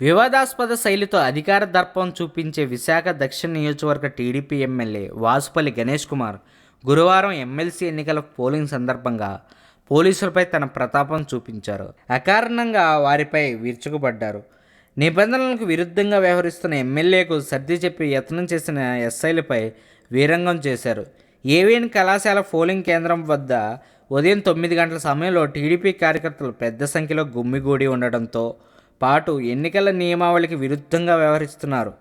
వివాదాస్పద శైలితో అధికార దర్పం చూపించే విశాఖ దక్షిణ నియోజకవర్గ టీడీపీ ఎమ్మెల్యే వాసుపల్లి గణేష్ కుమార్ గురువారం ఎమ్మెల్సీ ఎన్నికల పోలింగ్ సందర్భంగా పోలీసులపై తన ప్రతాపం చూపించారు. అకారణంగా వారిపై విరుచుకుపడ్డారు. నిబంధనలకు విరుద్ధంగా వ్యవహరిస్తున్న ఎమ్మెల్యేకు సర్ది చెప్పి యత్నం చేసిన ఎస్ఐలపై వీరంగం చేశారు. ఏవిఎన్ కళాశాల పోలింగ్ కేంద్రం వద్ద ఉదయం తొమ్మిది గంటల సమయంలో టీడీపీ కార్యకర్తలు పెద్ద సంఖ్యలో గుమ్మిగూడి ఉండడంతో పాటు ఎన్నికల నియమావళికి విరుద్ధంగా వ్యవహరిస్తున్నారు.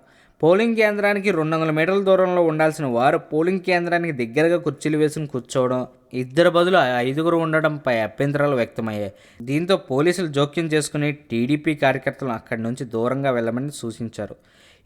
పోలింగ్ కేంద్రానికి రెండు వందల మీటర్ల దూరంలో ఉండాల్సిన వారు పోలింగ్ కేంద్రానికి దగ్గరగా కుర్చీలు వేసుకుని కూర్చోవడం ఇద్దరు బదులు ఐదుగురు ఉండడంపై అభ్యంతరాలు వ్యక్తమయ్యాయి. దీంతో పోలీసులు జోక్యం చేసుకుని టీడీపీ కార్యకర్తలను అక్కడి నుంచి దూరంగా వెళ్ళమని సూచించారు.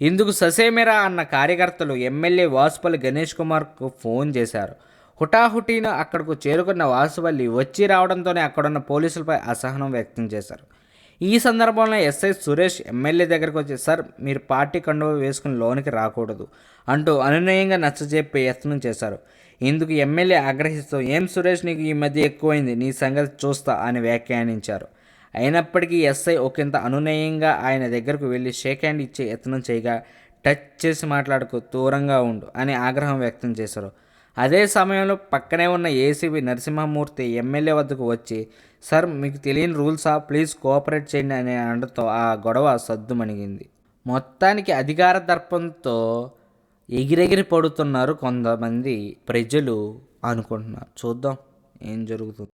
ఇందుకు ససేమిరా అన్న కార్యకర్తలు ఎమ్మెల్యే వాసుపల్లి గణేష్ కుమార్కు ఫోన్ చేశారు. హుటాహుటీన అక్కడకు చేరుకున్న వాసుపల్లి వచ్చి రావడంతోనే అక్కడున్న పోలీసులపై అసహనం వ్యక్తం చేశారు. ఈ సందర్భంలో ఎస్ఐ సురేష్ ఎమ్మెల్యే దగ్గరకు వచ్చి సార్ మీరు పార్టీ కండువ వేసుకుని లోనికి రాకూడదు అంటూ అనునయంగా నచ్చజెప్పే యత్నం చేశారు. ఇందుకు ఎమ్మెల్యే ఆగ్రహిస్తూ ఏం సురేష్ నీకు ఈ మధ్య ఎక్కువైంది నీ సంగతి చూస్తా అని వ్యాఖ్యానించారు. అయినప్పటికీ ఎస్ఐ ఒకంత అనునయంగా ఆయన దగ్గరకు వెళ్ళి షేక్ హ్యాండ్ ఇచ్చే యత్నం చేయగా టచ్ చేసి మాట్లాడుకు దూరంగా ఉండు అని ఆగ్రహం వ్యక్తం చేశారు. అదే సమయంలో పక్కనే ఉన్న ఏసీబీ నరసింహమూర్తి ఎమ్మెల్యే వద్దకు వచ్చి సార్ మీకు తెలియని రూల్సా? ప్లీజ్ కోఆపరేట్ చేయండి అనే అనడంతో ఆ గొడవ సద్దుమణిగింది. మొత్తానికి అధికార దర్పంతో ఎగిరెగిరి పడుతున్నారు కొంతమంది ప్రజలు అనుకుంటున్నారు. చూద్దాం ఏం జరుగుతుంది.